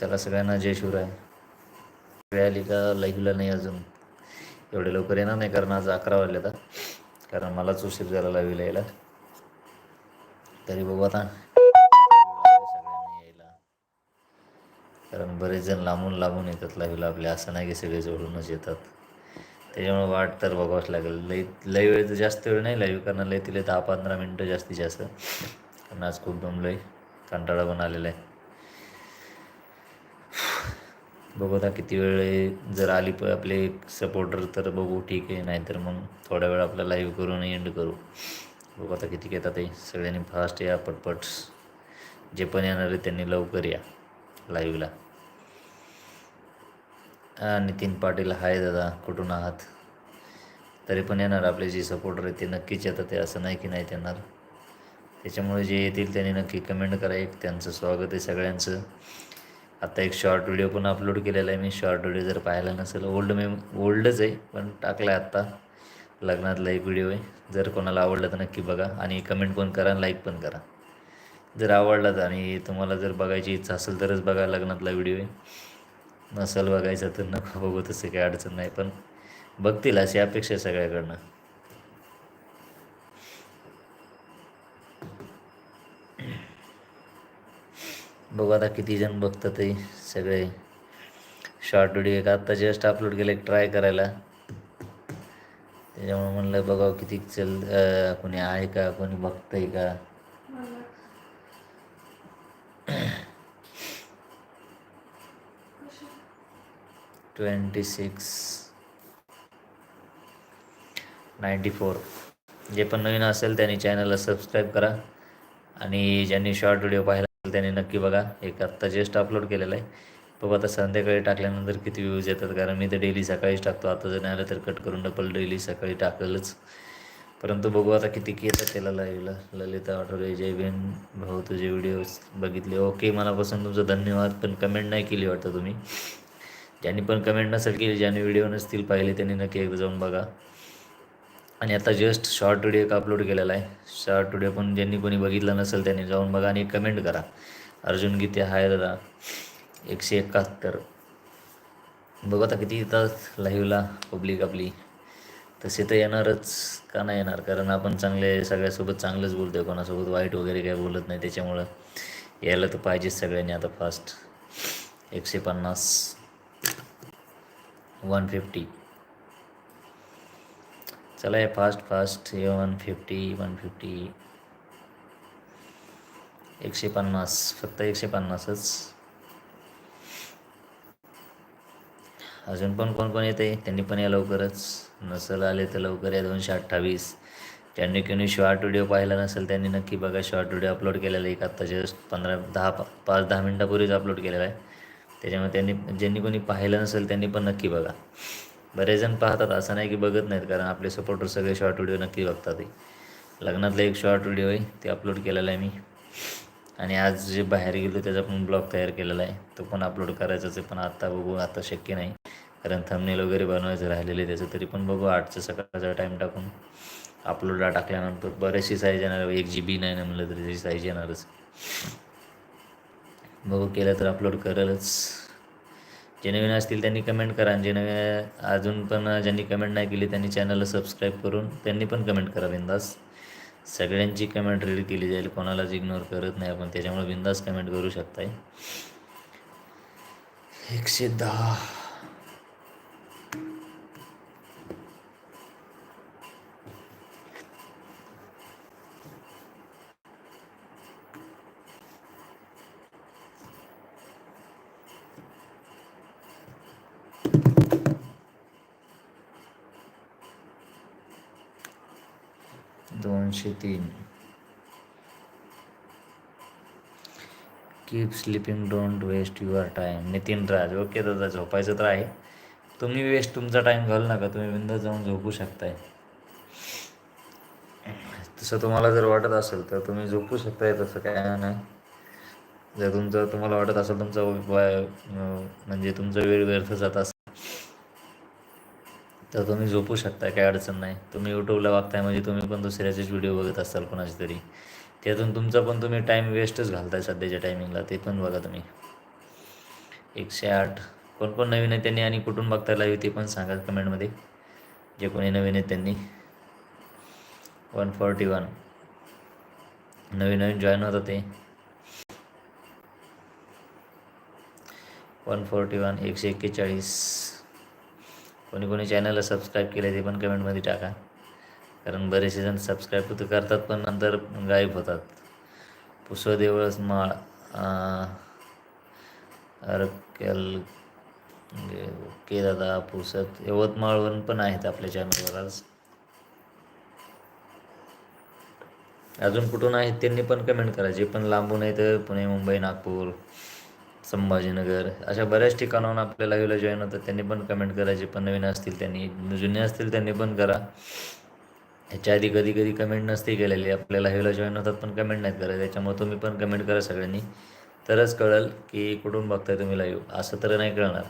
चला सगळ्यांना जय शिवराय. वेळ आली का लाईव्हला नाही अजून. एवढे लवकर येणार नाही कारण आज अकरा वाजले आता कारण मलाच उशीर झाला लाईव्हला यायला. तरी बघू आता. सगळ्यांना यायला. कारण बरेच जण लांबून लांबून येतात लाईव्हला आपल्या. असं नाही की सगळे जोडूनच येतात. त्याच्यामुळे वाट तर बघावंच लागेल. लई लई वेळ तर जास्त वेळ नाही लाईव्ह कारण लई तिला दहा पंधरा मिनटं जास्तीत जास्त. कारण आज खूप दमलो आहे कंटाळा पण आलेला आहे. बघू आता किती वेळ जर आली प आपले सपोर्टर तर बघू ठीक आहे. नाहीतर मग थोड्या वेळ आपला लाईव्ह करून एंड करू. बघू आता किती घेतात ते. सगळ्यांनी फास्ट या पटपट. जे पण येणार आहे त्यांनी लवकर या लाईव्हला नितीन पाटील हाय दादा कुठून आहात? तरी पण येणार आपले जे सपोर्टर आहेत ते नक्कीच येतात ते असं नाही की नाही येणार. त्याच्यामुळे जे येतील त्यांनी नक्की कमेंट करा. एक त्यांचं स्वागत आहे सगळ्यांचं. आत्ता एक शॉर्ट व्हिडिओ पण अपलोड केलेला आहे. मी शॉर्ट व्हिडिओ जर पाहिला नसेल ओल्ड मे ओल्डच आहे पण टाकला आहे आत्ता लग्नातला एक व्हिडिओ आहे. जर कोणाला आवडला तर नक्की बघा आणि कमेंट पण करा लाईक पण करा. जर आवडला तर आणि तुम्हाला जर बघायची इच्छा असेल तरच बघा लग्नातला व्हिडिओ आहे. नसेल बघायचं तर नको बघू तसं काही अडचण नाही. पण बघतील अशी अपेक्षा सगळ्याकडनं. बघू आता किती जण बघतात ते सगळे. शॉर्ट व्हिडिओ एक आत्ता जस्ट अपलोड केलं एक ट्राय करायला. त्याच्यामुळे म्हणलं बघावं किती चल कोणी आहे का कोणी बघतंय का. ट्वेंटी सिक्स नाईंटी फोर जे पण नवीन असेल त्यांनी चॅनलला सबस्क्राईब करा. आणि ज्यांनी शॉर्ट व्हिडिओ पाहिला त्यांनी नक्की बघा. एक आत्ता जस्ट अपलोड केलेला आहे. बघू आता संध्याकाळी टाकल्यानंतर किती व्ह्यूज येतात. कारण मी तर डेली सकाळीच टाकतो. आता जर नाही आलं तर कट करून डबल डेली सकाळी टाकलंच. परंतु बघू आता किती की येतात त्याला लाईव्हला. ललिता आठवले जय बेन भाऊ तुझे व्हिडिओज बघितले. ओके मनापासून तुमचं धन्यवाद. पण कमेंट नाही केली वाटतं तुम्ही. ज्यांनी पण कमेंट नसेल केली ज्यांनी व्हिडिओ नसतील पाहिले त्यांनी नक्की एकदा जाऊन बघा. आणि आता जस्ट शॉर्ट व्हिडिओ एक अपलोड केलेला आहे. शॉर्ट व्हिडिओ पण ज्यांनी कोणी बघितला नसेल त्यांनी जाऊन बघा आणि कमेंट करा. अर्जुन गीते हाय दादा. एकशे एकाहत्तर. बघू आता किती येतात लाईव्हला पब्लिक आपली. तसे तर येणारच का नाही येणार? कारण आपण चांगले सगळ्यासोबत चांगलंच बोलतो आहे कोणासोबत वाईट वगैरे काय बोलत नाही. त्याच्यामुळं यायला तर पाहिजेच सगळ्यांनी आता फास्ट एकशे पन्नास. वन फिफ्टी चला या फास्ट फास्ट हे वन फिफ्टी वन फिफ्टी एकशे पन्नास फक्त एकशे पन्नासच. अजून पण कोण कोण येते? त्यांनी पण या लवकरच. नसेल आले तर लवकर या दोनशे अठ्ठावीस. ज्यांनी कोणी शॉर्ट व्हिडिओ पाहिला नसेल त्यांनी नक्की बघा शॉर्ट व्हिडिओ अपलोड केलेला आहे एक आत्ता जस्ट पंधरा दहा पा पाच दहा मिनटापूर्वीच अपलोड केलेला आहे. त्याच्यामुळे त्यांनी ज्यांनी कोणी पाहिलं नसेल त्यांनी पण नक्की बघा. बरेच जण पाहतात असं नाही की बघत नाहीत कारण आपले सपोर्टर सगळे शॉर्ट व्हिडिओ नक्की बघतात ते. लग्नातला एक शॉर्ट व्हिडिओ आहे ते अपलोड केलेला आहे मी. आणि आज जे बाहेर गेलो त्याचा पण ब्लॉग तयार केलेला आहे. तो पण अपलोड करायचाच आहे पण आत्ता बघू आता शक्य नाही. कारण थंबनेल वगैरे बनवायचं राहिलेलं आहे त्याचं तरी पण बघू. आठचं सकाळचा टाईम टाकून अपलोडला टाकल्यानंतर बरेचशी साईज येणार. एक जी बी नाही ना म्हणलं तरी त्याची साईज येणारच. बघू केलं तर अपलोड करेलच. जे नवीन असतील त्यांनी कमेंट करा. आणि जे नवीन अजून पण ज्यांनी कमेंट नाही केली त्यांनी चॅनलला सबस्क्राईब करून त्यांनी पण कमेंट करा बिंदास. सगळ्यांची कमेंट रीड केली जाईल. कोणालाच इग्नोर करत नाही आपण. त्याच्यामुळे बिंदास कमेंट करू शकताय. एकशे दहा. तीन. Keep sleeping don't waste your time Nitin Raj okay दादा झोपायचं तर आहे. तुम्ही वेस्ट तुमचा टाईम घालू नका तुम्ही विंद जाऊन झोपू शकताय. तसं तुम्हाला जर वाटत असेल तर तुम्ही झोपू शकताय तसं काय नाही. जर तुमचं तुम्हाला वाटत असेल तुमचा म्हणजे तुमचा वेळ व्यर्थ जात असेल तर तुम्ही झोपू शकता काय अडचण नाही. तुम्ही यूट्यूबला बघताय म्हणजे तुम्ही पण दुसऱ्याचेच व्हिडिओ बघत असाल कोणाचे तरी. त्यातून तुमचा पण तुम्ही टाईम वेस्टच घालताय सध्याच्या टायमिंगला ते पण बघा तुम्ही. एकशे आठ. कोण कोण नवीन आहे त्यांनी आणि कुठून बघता लाईव्ह ते पण सांगा कमेंटमध्ये जे कोणी नवीन आहेत त्यांनी. वन फोर्टी वन नवीन नवीन जॉईन होतं ते. वन फोर्टी वन एकशे एक्केचाळीस. कोणी कोणी चॅनलला सबस्क्राईब केलं ते पण कमेंटमध्ये टाका. कारण बरेचसे जण सबस्क्राईब तर करतात पण नंतर गायब होतात. पुसव देवळस माळ अरकेल म्हणजे के दादा पुसत यवतमाळवरून पण आहेत आपल्या चॅनलवर आज. अजून कुठून आहेत त्यांनी पण कमेंट करा. जे पण लांबून आहेत पुणे मुंबई नागपूर. संभाजीनगर. अशा बऱ्याच ठिकाणाहून आपल्या लाईव्हला जॉईन होतात त्यांनी पण कमेंट करायचे पण नवीन असतील त्यांनी जुने असतील त्यांनी पण करा. ह्याच्या आधी कधी कधी कमेंट नसते केलेली. आपल्या लाईव्हला जॉईन होतात पण कमेंट नाहीत करा त्याच्यामुळे तुम्ही पण कमेंट करा सगळ्यांनी. तरच कळेल की कुठून बघताय तुम्ही लाईव्ह असं तर नाही कळणार.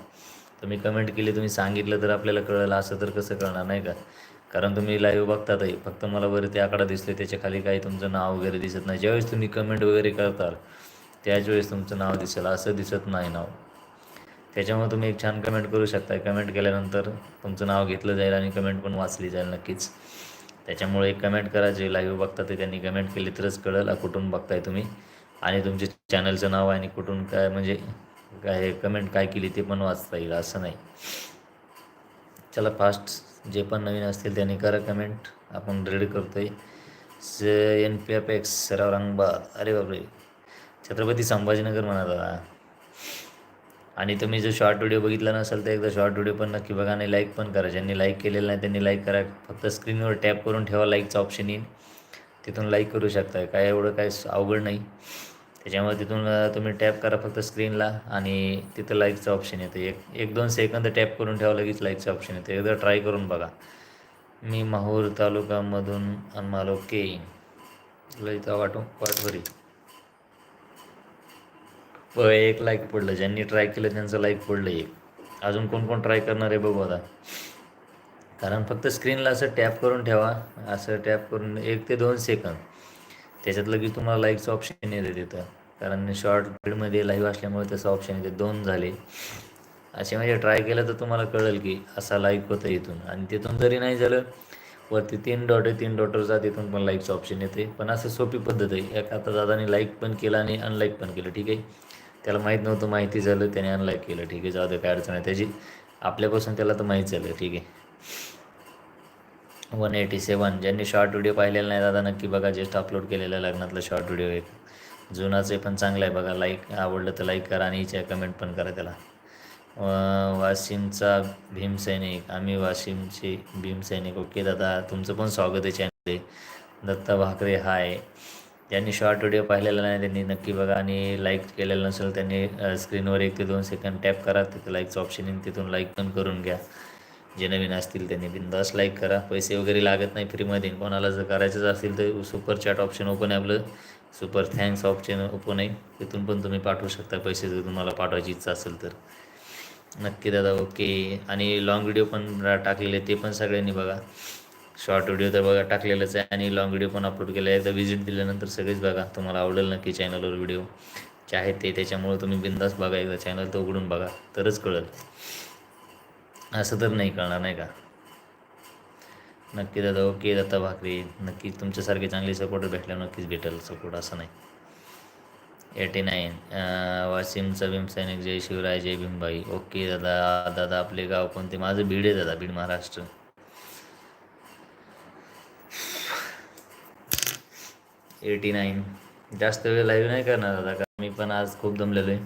तुम्ही कमेंट केली तुम्ही सांगितलं तर आपल्याला कळलं. असं तर कसं कळणार नाही का? कारण तुम्ही लाईव्ह बघतातही. फक्त मला वरती आकडा दिसले त्याच्याखाली काही तुमचं नाव वगैरे दिसत नाही. ज्यावेळेस तुम्ही कमेंट वगैरे करताल त्याच वेळेस तुमचं नाव दिसेल असं दिसत नाही नाव. त्याच्यामुळे तुम्ही एक छान कमेंट करू शकता. कमेंट केल्यानंतर तुमचं नाव घेतलं जाईल आणि कमेंट पण वाचली जाईल नक्कीच. त्याच्यामुळे एक कमेंट करा जे लाईव्ह बघता ते त्यांनी कमेंट केली तरच कळेल कुठून बघताय तुम्ही. आणि तुमचे चॅनलचं नाव आणि कुठून काय म्हणजे काय कमेंट काय केली ते पण वाचता येईल असं नाही. चला फास्ट जे पण नवीन असतील त्यांनी करा कमेंट आपण रेडी करतोय. स एन पी एफ एक्स सराव रंगबाद अरे बापरे. छत्रपती संभाजीनगर म्हणा दादा. आणि तुम्ही जर शॉर्ट व्हिडिओ बघितला नसेल तर एकदा शॉर्ट व्हिडिओ पण नक्की बघा आणि लाईक पण करा. ज्यांनी लाईक केलेलं नाही त्यांनी लाईक करा. फक्त स्क्रीनवर टॅप करून ठेवा लाईकचं ऑप्शन येईल. तिथून लाईक करू शकता. काय एवढं काय अवघड नाही. त्याच्यामुळे तिथून तुम्ही टॅप करा फक्त स्क्रीनला आणि तिथं लाईकचं ऑप्शन येतं. एक एक दोन सेकंद टॅप करून ठेवा लगेच लाईकचं ऑप्शन येतं. एकदा ट्राय करून बघा. मी माहूर तालुक्यामधून अन्मालो के ललिता वाटो वाटवरी प एक लाईक पडलं. ज्यांनी ट्राय केलं त्यांचं लाईक पडलं एक. अजून कोण कोण ट्राय करणार आहे बघू आता. कारण फक्त स्क्रीनला असं टॅप करून ठेवा. असं टॅप करून एक ते दोन सेकंद त्याच्यात लगेच तुम्हाला लाईकचं ऑप्शन येते तिथं. कारण शॉर्ट व्हिडिओमध्ये लाईव्ह असल्यामुळे तसं ऑप्शन येते. दोन झाले. असे म्हणजे ट्राय केलं तर तुम्हाला कळेल की असा लाईक होतं इथून. आणि तिथून जरी नाही झालं वरती तीन डॉटर तीन डॉटरचा तिथून पण लाईकचं ऑप्शन येते. पण असं सोपी पद्धत आहे. एक आता दादाने लाईक पण केलं आणि अनलाईक पण केलं. ठीक आहे? त्याला माहीत नव्हतं माहिती झालं त्याने अनलाईक केलं. ठीक आहे जाऊ दे काय अडचण आहे त्याची आपल्यापासून त्याला तर माहीत झालं ठीक आहे. वन एटी सेवन ज्यांनी शॉर्ट व्हिडिओ पाहिलेला नाही दादा नक्की बघा जस्ट अपलोड केलेलं लग्नातलं शॉर्ट व्हिडिओ एक. जुनाचं पण चांगलं आहे बघा लाईक आवडलं तर लाईक करा आणि हिच्या कमेंट पण करा त्याला. वाशिमचा भीमसैनिक आम्ही वाशिमचे भीमसैनिक ओके दादा तुमचं पण स्वागत आहे चॅनल दत्ता भाकरे हाय ज्यांनी शॉर्ट व्हिडिओ पाहिलेला नाही त्यांनी नक्की बघा. आणि लाईक केलेलं नसेल त्यांनी स्क्रीनवर एक ते दोन सेकंड टॅप करा. तिथं लाईकचं ऑप्शन येईल तिथून लाईक पण करून घ्या. जे नवीन असतील त्यांनी बिंदास लाईक करा. पैसे वगैरे लागत नाही फ्रीमध्ये कोणाला जर करायचंच असेल तर सुपर चॅट ऑप्शन ओपन आहे आपलं. सुपर थँक्स ऑप्शन ओपन आहे. तिथून पण तुम्ही पाठवू शकता पैसे जर तुम्हाला पाठवायची इच्छा असेल तर. नक्की दादा ओके आणि लॉंग व्हिडिओ पण टाकलेले ते पण सगळ्यांनी बघा. शॉर्ट व्हिडिओ तर बघा टाकलेलंच आहे आणि लॉंग व्हिडिओ पण अपलोड केला आहे एकदा व्हिजिट दिल्यानंतर सगळेच बघा तुम्हाला आवडेल नक्की चॅनलवर व्हिडिओ जे आहेत ते त्याच्यामुळे तुम्ही बिंदास बघा एकदा चॅनल तर उघडून बघा. तरच कळेल. असं तर नाही कळणार नाही का? नक्की दादा ओके दत्ता भाकरी. नक्की तुमच्यासारखे चांगले सपोर्टर भेटल्यावर नक्कीच भेटेल. सपोर्ट असं नाही. Eighty nine. वाशिमचा भीमसैनिक जय शिवराय जय भीमबाई. ओके दादा. दादा आपले गाव कोणते? माझं बीड आहे दादा बीड महाराष्ट्र. Eighty nine. जास्त वेळ लाईव्ह नाही करणार दादा कारण मी पण आज खूप दमलेलो आहे.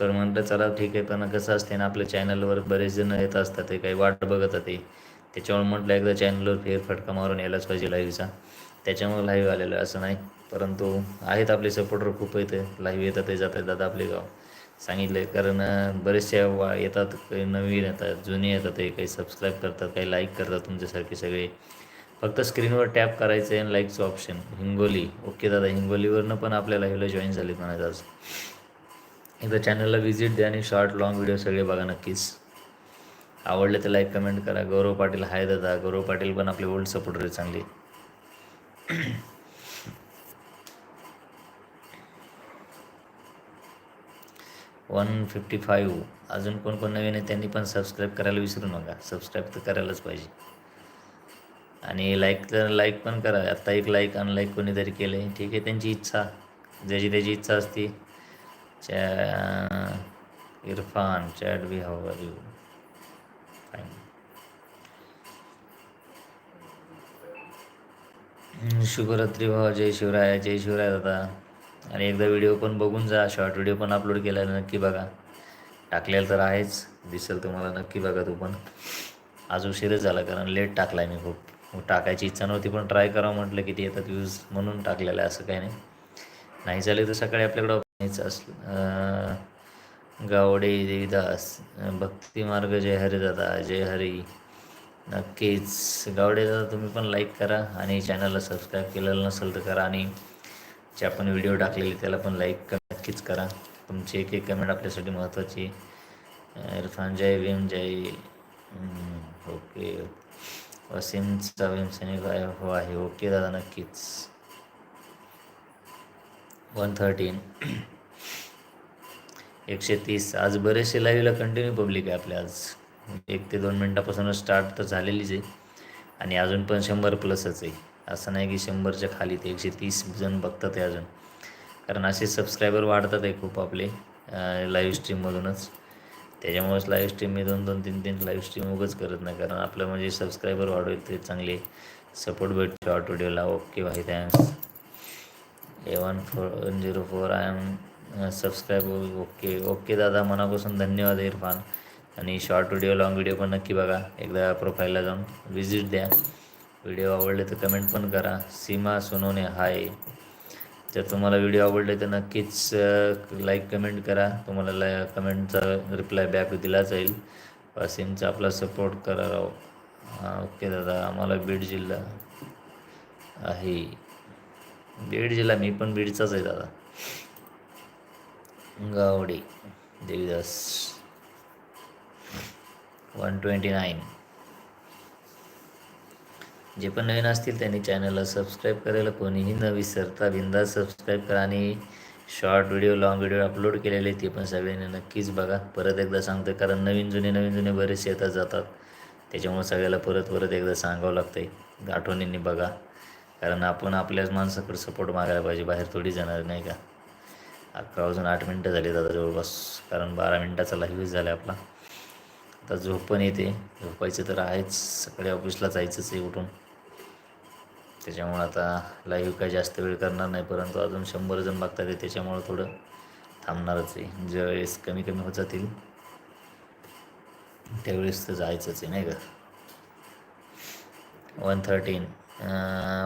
तर म्हटलं चला ठीक आहे पण कसं असते ना आपल्या चॅनलवर बरेच जण येत असतात ते काही वाट बघत ते त्याच्यामुळे म्हटलं एकदा चॅनलवर फेरफटका मारून यायलाच पाहिजे लाईव्हचा त्याच्यामुळे लाईव्ह आलेलं असं नाही. परंतु आहेत आपले सपोर्टर खूप येते लाईव्ह येतात ते जातात दादा आपले गाव. सांगितलं आहे कारण बरेचसे वा येतात काही नवीन येतात जुने येतात ते काही सबस्क्राईब करतात काही लाईक करतात तुमच्यासारखे सगळे. फक्त स्क्रीनवर टॅप करायचं आहे आणि लाईकचं ऑप्शन हिंगोली. ओके दादा हिंगोलीवरनं पण आपल्या लाईव्हला जॉईन झाले म्हणायचं आज. एकदा चॅनलला व्हिजिट द्या आणि शॉर्ट लॉंग व्हिडिओ सगळे बघा नक्कीच. आवडले तर लाईक कमेंट करा. गौरव पाटील हाय दादा. गौरव पाटील पण आपले ओल्ड सपोर्टर आहे चांगले. वन फिफ्टी फाईव्ह अजून कोण कोण नवीन आहे त्यांनी पण सबस्क्राईब करायला विसरू नका. सबस्क्राईब तर करायलाच पाहिजे. आणि लाईक तर लाईक पण करा. आत्ता एक लाईक अनलाईक कोणीतरी केलं. आहे ठीक आहे त्यांची इच्छा. ज्याची त्याची इच्छा असते. च्या Irfan chat be how are you fine शुभरात्री भावा. जय शिवराय जय शिवराय दादा. आणि एकदा व्हिडिओ पण बघून जा. शॉर्ट व्हिडिओ पण अपलोड केला नक्की बघा. टाकलेलं तर आहेच. दिसेल तुम्हाला नक्की बघा तू पण. आज उशीरच झाला कारण लेट टाकला आहे मी खूप. मग टाकायची इच्छा नव्हती पण ट्राय करावं म्हटलं किती येतात व्ह्यूज म्हणून टाकलेलं आहे असं काही नाही. नाही झाले तर सकाळी आपल्याकडं यायचं असलं गावडे देवीदास भक्तिमार्ग जय हरी दादा जय हरी. नक्कीच. गावडे दादा तुम्ही पण लाईक करा आणि चॅनलला सबस्क्राईब केलेलं नसेल तर करा आणि जे आपण व्हिडिओ टाकलेले त्याला पण लाईक नक्कीच करा. तुमची एक एक कमेंट आपल्यासाठी महत्त्वाची इरफान जय भीम जय ओके वसीमचा भीमसेनी गायब हो आहे. ओके दादा नक्कीच. वन थर्टीन एकशे तीस. आज बरेचसे लाईव्हला कंटिन्यू पब्लिक आहे आपल्या आज. एक ते दोन मिनटापासूनच स्टार्ट तर झालेलीच आहे. आणि अजून पण शंभर प्लसच आहे. असं नाही की शंभरच्या खाली ते एकशे तीस जण बघतात आहे अजून. कारण असे सबस्क्रायबर वाढतात आहे खूप आपले लाईव्ह स्ट्रीममधूनच त्याच्यामुळेच लाईव्ह स्ट्रीम मी दोन दोन तीन तीन लाईव्ह स्ट्रीम उगंच करत नाही. कारण आपलं म्हणजे सबस्क्रायबर वाढवते ते चांगले सपोर्ट भेटतो शॉर्ट व्हिडिओला ओके भाई thanks A one four zero four I M subscribe okay okay दादा मनापासून धन्यवाद इरफान. आणि शॉर्ट व्हिडिओ लॉंग व्हिडिओ पण नक्की बघा. एकदा प्रोफाईलला जाऊन विजिट द्या. व्हिडिओ आवडले तर कमेंट पण करा. सीमा सोनोने हाय जर तुम्हाला व्हिडिओ आवडले तर नक्कीच लाईक कमेंट करा. तुम्हाला ला कमेंटचा रिप्लाय बॅक दिला जाईल. वासिमचा आपला सपोर्ट करा राव. हां ओके दादा. आम्हाला बीड जिल्हा आहे. बीड जिल्हा मी पण बीडचाच आहे दादा. Gawade Devidas. One twenty nine जे पण नवीन असतील त्यांनी चॅनलला सबस्क्राईब करायला कोणीही न विसरता बिंदा सबस्क्राईब करा आणि short video long video upload केलेले ते पण सगळ्यांनी नक्कीच बघा. परत एकदा सांगतो कारण नवीन जुने नवीन जुने बरेचसे येतात जातात. त्याच्यामुळे सगळ्याला परत परत एकदा सांगावं लागतं आहे आठवणींनी बघा. कारण आपण आपल्याच माणसाकडे सपोर्ट मागायला पाहिजे बाहेर थोडी जाणार नाही का? अकरा वाजून आठ मिनटं झाली दादा जवळपास कारण बारा मिनटाचा लाईव्ह झाला आपला. आता झोप पण येते. झोपायचं तर आहेच. सकाळी ऑफिसला जायचंच आहे उठून. त्याच्यामुळं आता लाईव्ह काय जास्त वेळ करणार नाही परंतु अजून शंभर जण बघतात आहे त्याच्यामुळं थोडं थांबणारच आहे. ज्यावेळेस कमी कमी होत जातील त्यावेळेस तर जायचंच आहे नाही का? वन थर्टीन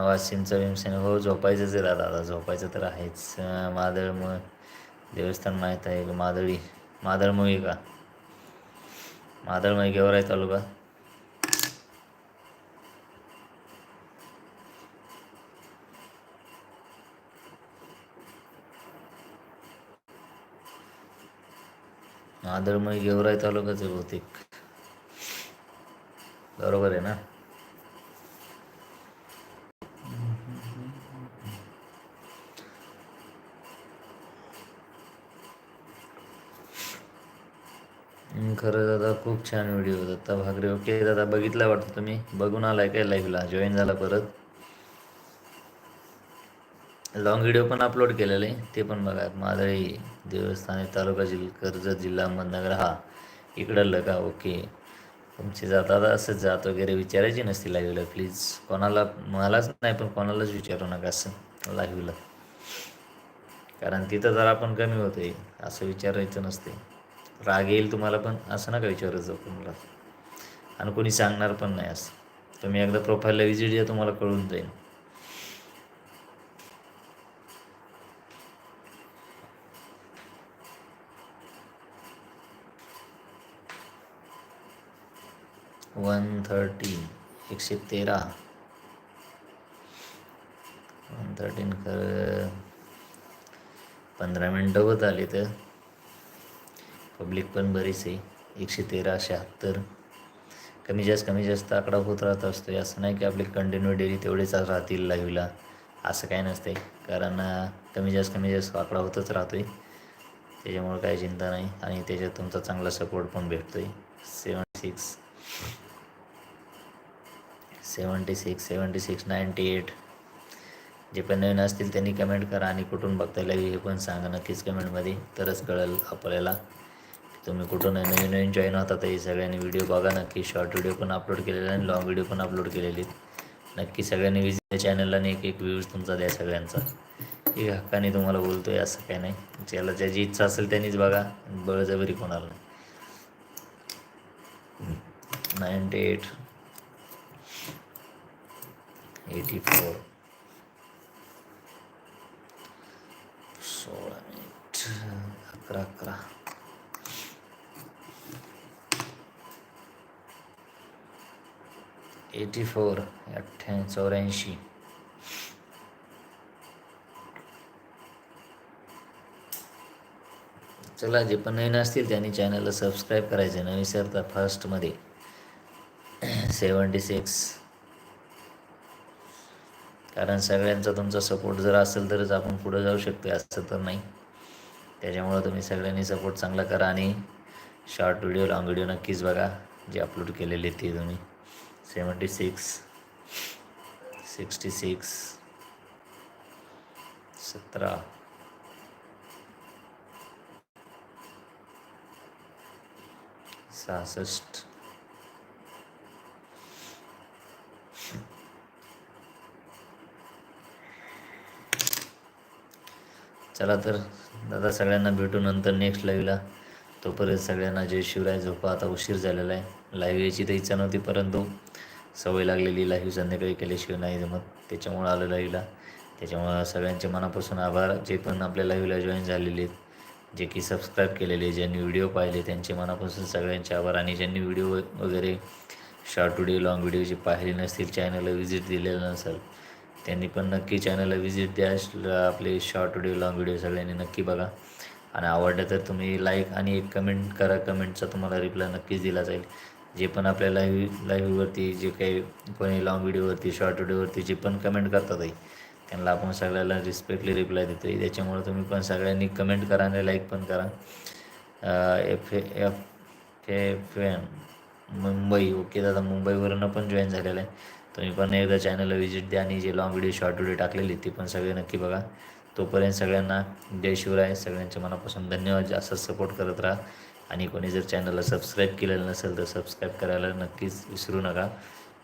वाशिमचा भीमसेन हो झोपायचंच आहे दादा आता झोपायचं तर आहेच. मादळ मग देवस्थान माहीत आहे का मादळी मादळमोळी का? मादळमोळी गेवराई तालुका. मादळमोळी गेवराई तालुकाच आहे बहुतेक. बरोबर आहे ना? खरं दादा खूप छान व्हिडिओ दत्ता भाकरे ओके दादा बघितला वाटतं तुम्ही? बघून आलाय काय लाईव्हला जॉईन झाला परत? लॉंग व्हिडिओ पण अपलोड केलेले आहे ते पण बघा. मादळी देवस्थान तालुका जिल्हा कर्जत जिल्हा अहमदनगर. हा इकडं लगा ओके. तुमचे जात आता असंच जात वगैरे विचारायची नसती लाईव्हला प्लीज कोणाला मलाच नाही पण कोणालाच विचारू नका असं लाईव्हला कारण तिथं जरा आपण कमी होते असं विचारायचं नसते राग येईल तुम्हाला पण असं नका विचारायचं जाऊ आणि कोणी सांगणार पण नाही असं. तुम्ही एकदा प्रोफाईलला विजिट द्या तुम्हाला कळून जाईल. वन थर्टीन एकशे तेरा. वन थर्टीन खरं पंधरा मिनटं होत आली तर. पब्लिक पण बरीच आहे. एकशे तेरा शहात्तर. कमी जास्त कमी जास्त आकडा होत राहत असतो असं नाही की आपले कंटिन्यू डेली तेवढेच राहतील लाईव्हला असं काय नसते कारण कमी जास्त कमी जास्त आकडा होतच राहतो आहे त्याच्यामुळे काही चिंता नाही. आणि त्याच्यात तुमचा चांगला सपोर्ट पण भेटतो आहे seven six. Seventy six seventy six ninety eight. जे पण नवीन असतील त्यांनी कमेंट करा आणि कुठून बघता येईल हे पण सांगा नक्कीच कमेंटमध्ये. तरच कळेल आपल्याला तुम्ही कुठून नवीन नवीन जॉईन होतात हे सगळ्यांनी व्हिडिओ बघा नक्की. शॉर्ट व्हिडिओ पण अपलोड केलेले आणि लॉंग व्हिडिओ पण अपलोड केलेले. आहेत नक्की सगळ्यांनी विजिट चॅनलला आणि एक एक व्ह्यूज तुमचा द्या सगळ्यांचा. एक हक्काने तुम्हाला बोलतो आहे असं काही नाही. ज्याला ज्याची इच्छा असेल त्यांनीच बघा बळजबरी कोणाला नाही. Ninety eight. एटी फोर सोळा मिनिट अकरा अकरा. एटी फोर अठ्ठ्या चौऱ्याऐंशी. चला जे पण नवीन असतील त्यांनी चॅनलला सबस्क्राईब करायचं. न विसरता फर्स्टमध्ये सेवन्टी सिक्स कारण सगळ्यांचा तुमचा सपोर्ट जर असेल तरच आपण पुढं जाऊ शकतो असं तर नाही. त्याच्यामुळं तुम्ही सगळ्यांनी सपोर्ट चांगला करा आणि शॉर्ट व्हिडिओ लॉंग व्हिडिओ नक्कीच बघा. जे अपलोड केलेले ते तुम्ही. सेवन्टी सिक्स सिक्स्टी सिक्स सतरा. सहासष्ट. चला तर दादा सगळ्यांना भेटू नंतर नेक्स्ट लाईव्हला तोपर्यंत सगळ्यांना जय शिवराय. झोपा आता उशीर झालेला आहे. लाईव्ह यायची तर इच्छा नव्हती परंतु सवय लागलेली लाईव्ह संध्याकाळी केल्याशिवाय नाही जमत. त्याच्यामुळं आलं लाईव्हला त्याच्यामुळं सगळ्यांचे मनापासून आभार. जे पण आपल्या लाईव्हला जॉईन झालेले आहेत जे की सबस्क्राईब केलेले ज्यांनी व्हिडिओ पाहिले त्यांचे मनापासून सगळ्यांचे आभार. आणि ज्यांनी व्हिडिओ वगैरे शॉर्ट व्हिडिओ लाँग व्हिडिओ जे पाहिले नसतील चॅनलला व्हिजिट दिलेलं नसेल त्यांनी पण नक्की चॅनलला व्हिजिट द्या. आपले शॉर्ट व्हिडिओ लॉंग व्हिडिओ सगळ्यांनी नक्की बघा. आणि आवडलं तर तुम्ही लाईक आणि एक कमेंट करा. कमेंटचा तुम्हाला रिप्लाय नक्कीच दिला जाईल. जे पण आपल्या लाईव्ह लाईव्हवरती जे काही कोणी लॉंग व्हिडिओवरती शॉर्ट व्हिडिओवरती जे पण कमेंट करतात आहे त्यांना आपण सगळ्याला रिस्पेक्टली रिप्लाय देतो आहे त्याच्यामुळे तुम्ही पण सगळ्यांनी कमेंट करा आणि लाईक पण करा. F F F N Mumbai. Okay दादा मुंबईवरनं पण जॉईन झालेलं आहे. तुम्ही पण एकदा चॅनलला व्हिजिट द्या आणि जे लॉंग व्हिडिओ शॉर्ट व्हिडिओ टाकलेले ते पण सगळे नक्की बघा. तोपर्यंत सगळ्यांना जय शिवराय. सगळ्यांच्या मनापासून धन्यवाद. असं सपोर्ट करत राहा. आणि कोणी जर चॅनलला सबस्क्राईब केलेलं नसेल तर सबस्क्राईब करायला नक्कीच विसरू नका.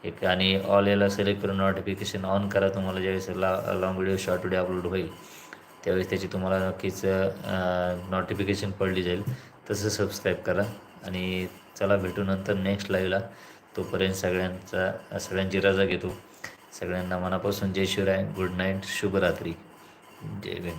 एक आणि ऑल याला सिलेक्ट करून नोटिफिकेशन ऑन करा. तुम्हाला ज्यावेळेस ला long video short video upload होईल त्यावेळेस त्याची तुम्हाला नक्कीच नोटिफिकेशन पडली जाईल. तसं सबस्क्राईब करा. आणि चला भेटू नंतर नेक्स्ट लाईव्हला तोपर्यंत सगळ्यांचा सगळ्यांची रजा घेतो. सगळ्यांना मनापासून जय शिवराय. गुड नाईट शुभरात्री. जय भीम.